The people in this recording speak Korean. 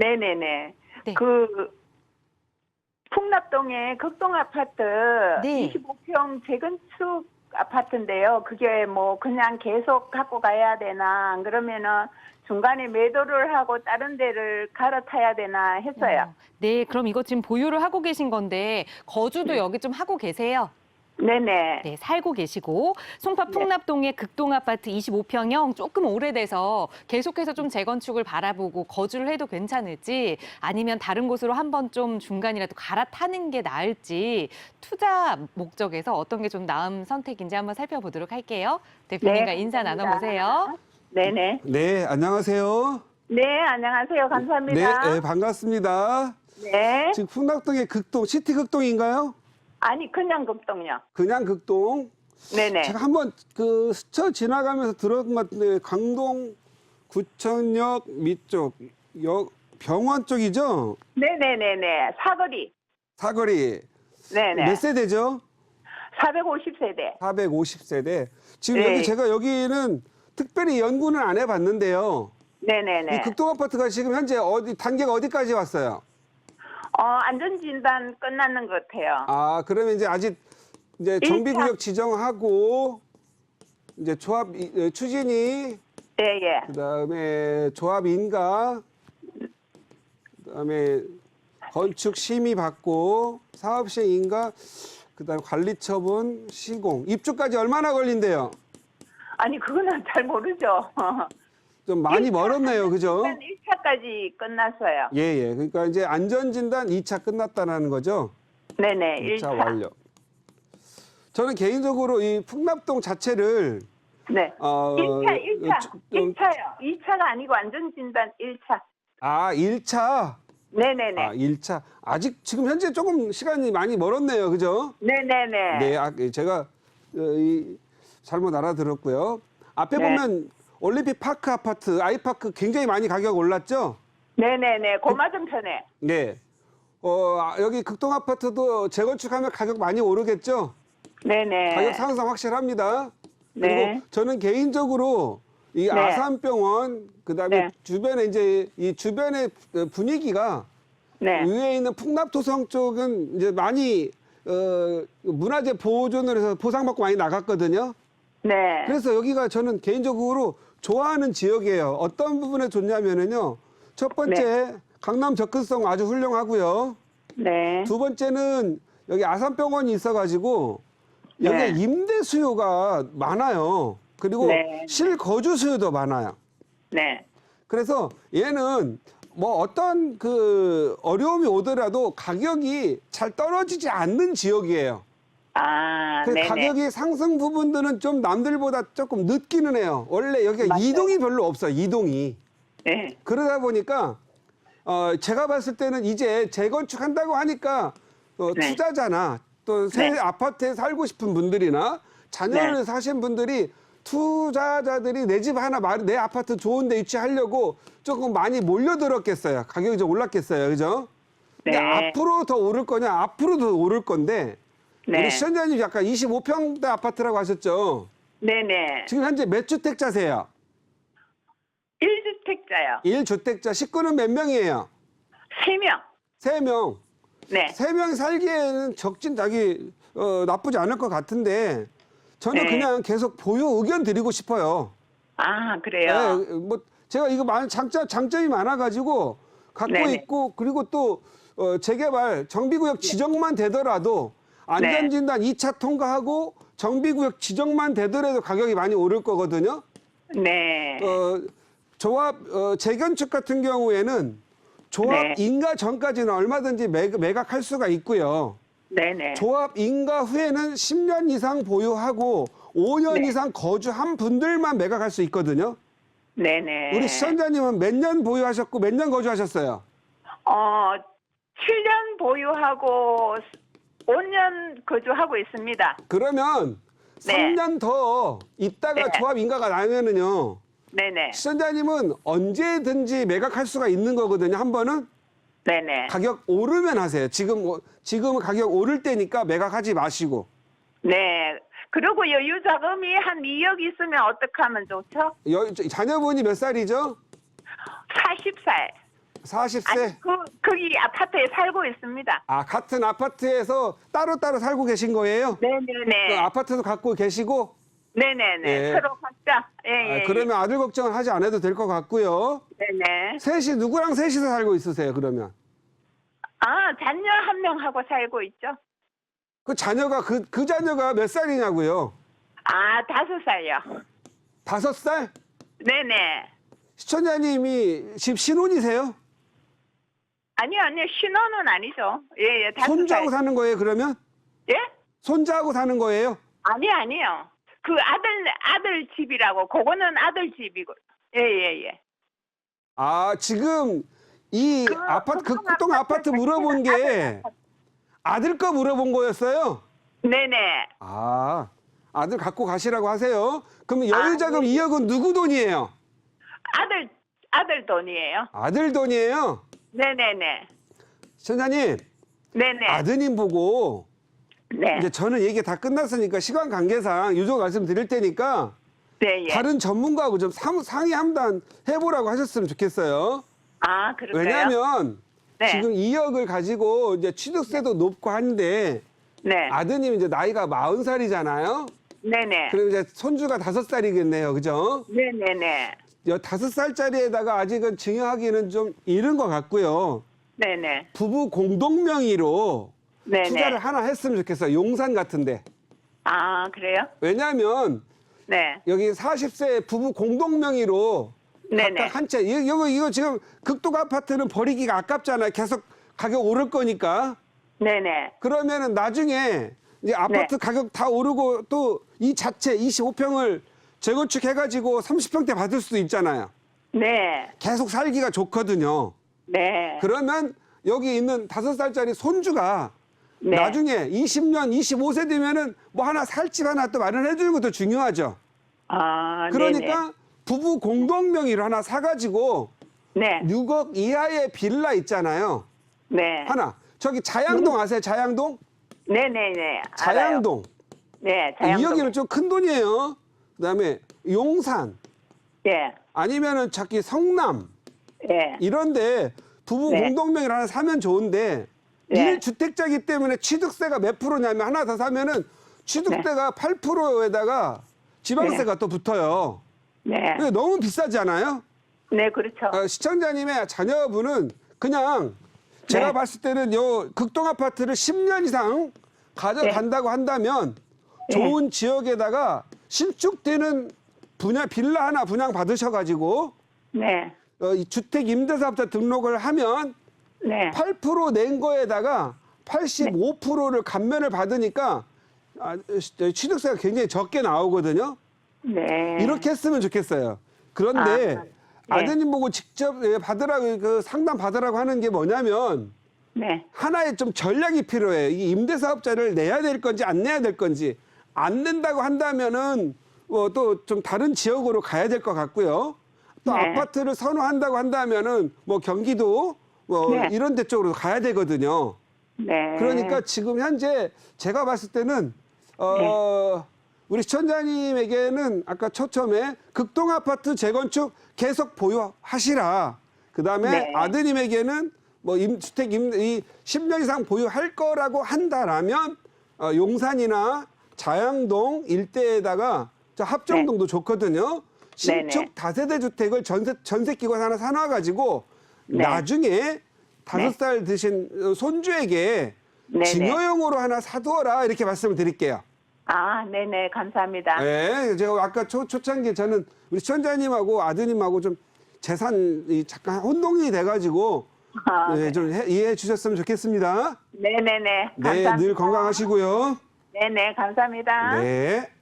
네네네. 네. 그 풍납동의 극동 아파트 네. 25평 재건축 아파트인데요. 그게 뭐 그냥 계속 갖고 가야 되나 안 그러면은 중간에 매도를 하고 다른 데를 갈아타야 되나 했어요. 어, 네, 그럼 이거 지금 보유를 하고 계신 건데 거주도 네. 여기 좀 하고 계세요? 네네. 네, 살고 계시고 송파 네. 풍납동의 극동 아파트 25평형 조금 오래돼서 계속해서 좀 재건축을 바라보고 거주를 해도 괜찮을지 아니면 다른 곳으로 한번 좀 중간이라도 갈아타는 게 나을지 투자 목적에서 어떤 게 좀 나은 선택인지 한번 살펴보도록 할게요. 대표님과 네, 인사 감사합니다. 나눠보세요. 네네. 네, 안녕하세요. 네, 안녕하세요. 감사합니다. 네, 네, 반갑습니다. 네. 지금 풍락동의 극동, 시티 극동인가요? 아니 그냥 극동요. 그냥 극동. 네네. 제가 한번 그 스쳐 지나가면서 들었던 것 같은데 강동 구천역 밑쪽 역 병원 쪽이죠? 네네네네. 사거리. 사거리. 네네. 몇 세대죠? 450세대. 450세대. 지금 네. 여기 제가 여기는 특별히 연구는 안 해봤는데요. 네네네. 이 극동 아파트가 지금 현재 어디 단계가 어디까지 왔어요? 어, 안전진단 끝났는 것 같아요. 아, 그러면 이제 아직 이제. 정비구역 지정하고 이제 조합 이- 어, 추진이 예, 예. 그다음에 조합 인가 그다음에 건축 심의 받고 사업 시행 인가 그다음에 관리 처분 시공 입주까지 얼마나 걸린대요? 아니, 그거는 잘 모르죠. 좀 많이 일차 멀었네요. 그죠? 일단 1차까지 끝났어요. 예, 예. 그러니까 이제 안전 진단 2차 끝났다는 거죠. 네네, 2차 1차. 완료. 저는 개인적으로 이 풍납동 자체를 네. 어, 1차, 1차. 어, 좀- 1차요. 2차가 아니고 안전진단 1차. 아, 1차. 네네네. 아, 1차. 아직 지금 현재 조금 시간이 많이 멀었네요. 그죠? 네네네. 네, 아, 제가 어, 이, 잘못 알아들었고요. 앞에 네. 보면 올림픽 파크 아파트, 아이파크 굉장히 많이 가격 올랐죠? 네네네. 그 맞은편에. 네. 어, 아, 여기 극동 아파트도 재건축하면 가격 많이 오르겠죠? 네네. 가격 상승 확실합니다. 그리고 네. 저는 개인적으로 이 네. 아산병원 그다음에 네. 주변에 이제 이 주변의 분위기가 네. 위에 있는 풍납토성 쪽은 이제 많이 어, 문화재 보존을 해서 보상받고 많이 나갔거든요. 네. 그래서 여기가 저는 개인적으로 좋아하는 지역이에요. 어떤 부분에 좋냐면은요. 첫 번째 강남 접근성 아주 훌륭하고요. 네. 두 번째는 여기 아산병원이 있어가지고 여기에 네. 임대 수요가 많아요. 그리고 네. 실거주 수요도 많아요. 네. 그래서 얘는 뭐 어떤 그 어려움이 오더라도 가격이 잘 떨어지지 않는 지역이에요. 아, 그 네네. 가격이 상승 부분들은 좀 남들보다 조금 늦기는 해요. 원래 여기가 맞아요. 이동이 별로 없어요. 이동이. 네. 그러다 보니까 어 제가 봤을 때는 이제 재건축한다고 하니까 어, 네. 투자자나 또 새 네. 아파트에 살고 싶은 분들이나 자녀를 네. 사신 분들이 투자자들이 내 집 하나 마- 내 아파트 좋은데 유치하려고 조금 많이 몰려들었겠어요. 가격이 좀 올랐겠어요, 그죠? 근데 네. 앞으로 더 오를 거냐? 앞으로 더 오를 건데 네. 우리 시청자님 약간 25평대 아파트라고 하셨죠? 네네. 지금 현재 몇 주택자세요? 1주택자요. 1주택자 식구는 몇 명이에요? 3명. 세명 네. 세 명이 살기에는 적진 자기 어, 나쁘지 않을 것 같은데 저는 네. 그냥 계속 보유 의견 드리고 싶어요. 아, 그래요? 네, 뭐 제가 이거 많은 장점 장점이 많아가지고 갖고 네네. 있고 그리고 또 어, 재개발 정비구역 지정만 되더라도 안전진단 2차 통과하고 정비구역 지정만 되더라도 가격이 많이 오를 거거든요. 네. 어, 조합 어, 재건축 같은 경우에는 조합 네. 인가 전까지는 얼마든지 매, 매각할 수가 있고요. 네네. 조합 인가 후에는 10년 이상 보유하고 5년 네. 이상 거주한 분들만 매각할 수 있거든요. 네네. 우리 시청자님은 몇 년 보유하셨고 몇 년 거주하셨어요? 어, 7년 보유하고 5년 거주하고 있습니다. 그러면 네. 3년 더 있다가 네. 조합 인가가 나면은요. 네네. 시청자님은 언제든지 매각할 수가 있는 거거든요. 한 번은 네네. 가격 오르면 하세요. 지금 오- 지금은 가격 오를 때니까 매각하지 마시고. 네. 그리고 여유 자금이 한 2억 있으면 어떻게 하면 좋죠? 여- 저- 자녀분이 몇 살이죠? 40살. 40세. 아니, 그, 거기 아파트에 살고 있습니다. 아, 같은 아파트에서 따로따로 살고 계신 거예요? 그 네네네. 아파트도 갖고 계시고? 네네네. 예. 서로 각자. 예, 아, 예. 그러면 아들 걱정은 하지 않아도 될 것 같고요. 예. 네네. 셋이 누구랑 셋이서 살고 있으세요, 그러면? 아, 자녀 한 명 하고 살고 있죠. 그 자녀가, 그, 그 자녀가 몇 살이냐고요? 아, 다섯 살요. 다섯 살? 네네. 시청자님이 집 신혼이세요? 아니요, 아니요. 신혼은 아니죠. 예, 예. 다섯 손자하고 살. 사는 거예요, 그러면? 예? 손자하고 사는 거예요? 아니, 아니요. 그 아들, 아들 집이라고. 그거는 아들 집이고. 예, 예, 예. 아, 지금 이 그 아파트, 그 극동 극동 아파트 아파트 물어본 게 아들 거 물어본 거였어요? 네네. 아, 아들 갖고 가시라고 하세요. 그럼 아, 여유자금 2억은 누구 돈이에요? 아들, 아들 돈이에요. 아들 돈이에요? 네네네. 시청자님, 네네. 아드님 보고 네. 이제 저는 얘기 다 끝났으니까 시간 관계상 유족 말씀 드릴 테니까 네, 예. 다른 전문가하고 좀 상, 상의 한번 해보라고 하셨으면 좋겠어요. 아, 그럴까요? 왜냐하면 네. 지금 2억을 가지고 이제 취득세도 높고 한데 네. 아드님 이제 나이가 40살이잖아요. 네네. 그리고 이제 손주가 5살이겠네요. 그죠? 네네네. 여 5살짜리에다가 아직은 증여하기는 좀 이른 것 같고요. 네네. 부부 공동 명의로 네네. 투자를 하나 했으면 좋겠어요. 용산 같은데. 아, 그래요? 왜냐하면 네. 여기 40세 부부 공동 명의로 네네. 각각 한 채. 이거, 이거, 이거 지금 극동 아파트는 버리기가 아깝잖아요. 계속 가격 오를 거니까. 네네. 그러면은 나중에 이제 아파트 네. 가격 다 오르고 또 이 자체 25평을 재건축 해가지고 30평대 받을 수도 있잖아요. 네. 계속 살기가 좋거든요. 네. 그러면 여기 있는 다섯 살짜리 손주가 네. 나중에 20년, 25세 되면은 뭐 하나 살 집 하나 또 마련해 주는 것도 중요하죠. 아, 그러니까 부부 공동 명의로 하나 사가지고 네네. 6억 이하의 빌라 있잖아요. 네. 하나. 저기 자양동 아세요? 자양동? 네네네. 알아요. 자양동. 네, 자양동. 2억이면 좀큰 돈이에요. 그다음에 용산 예. 아니면은 저기 성남 예. 이런데 부부 네. 공동명의로 하나 사면 좋은데 네. 일 1주택자기 때문에 취득세가 몇 프로냐면 하나 더 사면은 취득세가 8%에다가 지방세가 또 붙어요. 네. 너무 비싸지 않아요? 네, 그렇죠. 어, 시청자님의 자녀분은 그냥 제가 네. 봤을 때는 요 극동 아파트를 10년 이상 가져간다고 한다면 네. 좋은 지역에다가 신축되는 분야 빌라 하나 분양 받으셔가지고 네. 어, 이 주택 임대사업자 등록을 하면 네. 8%낸 거에다가 85%를 감면을 받으니까 아, 시- 취득세가 굉장히 적게 나오거든요. 네. 이렇게 했으면 좋겠어요. 그런데 아, 네. 아, 드님 보고 직접 예, 받으라고 그 상담 받으라고 하는 게 뭐냐면 네. 하나의 좀 전략이 필요해요. 이 임대사업자를 내야 될 건지 안 내야 될 건지 안 낸다고 한다면은 뭐또좀 다른 지역으로 가야 될 것 같고요. 또 네. 아파트를 선호한다고 한다면은 뭐 경기도 뭐 네. 이런 데 쪽으로 가야 되거든요. 네. 그러니까 지금 현재 제가 봤을 때는 어 우리 시청자님에게는 아까 초점에 극동 아파트 재건축 계속 보유하시라. 그다음에 네. 아드님에게는 뭐 임주택 임이 10년 이상 보유할 거라고 한다라면 어, 용산이나 자양동 일대에다가 저 합정동도 좋거든요. 신축 네네. 다세대 주택을 전세 전세 기관 하나 사놔 가지고 네. 나중에 다섯 살 드신 어, 손주에게 네네. 증여용으로 하나 사두어라 이렇게 말씀을 드릴게요. 아, 네네. 감사합니다. 네, 제가 아까 초, 초창기에 저는 우리 시청자님하고 아드님하고 좀 재산이 잠깐 혼동이 돼가지고 아, 네, 네. 좀 해- 이해해 주셨으면 좋겠습니다. 네네네. 네, 감사합니다. 늘 건강하시고요. 네네. 감사합니다. 네.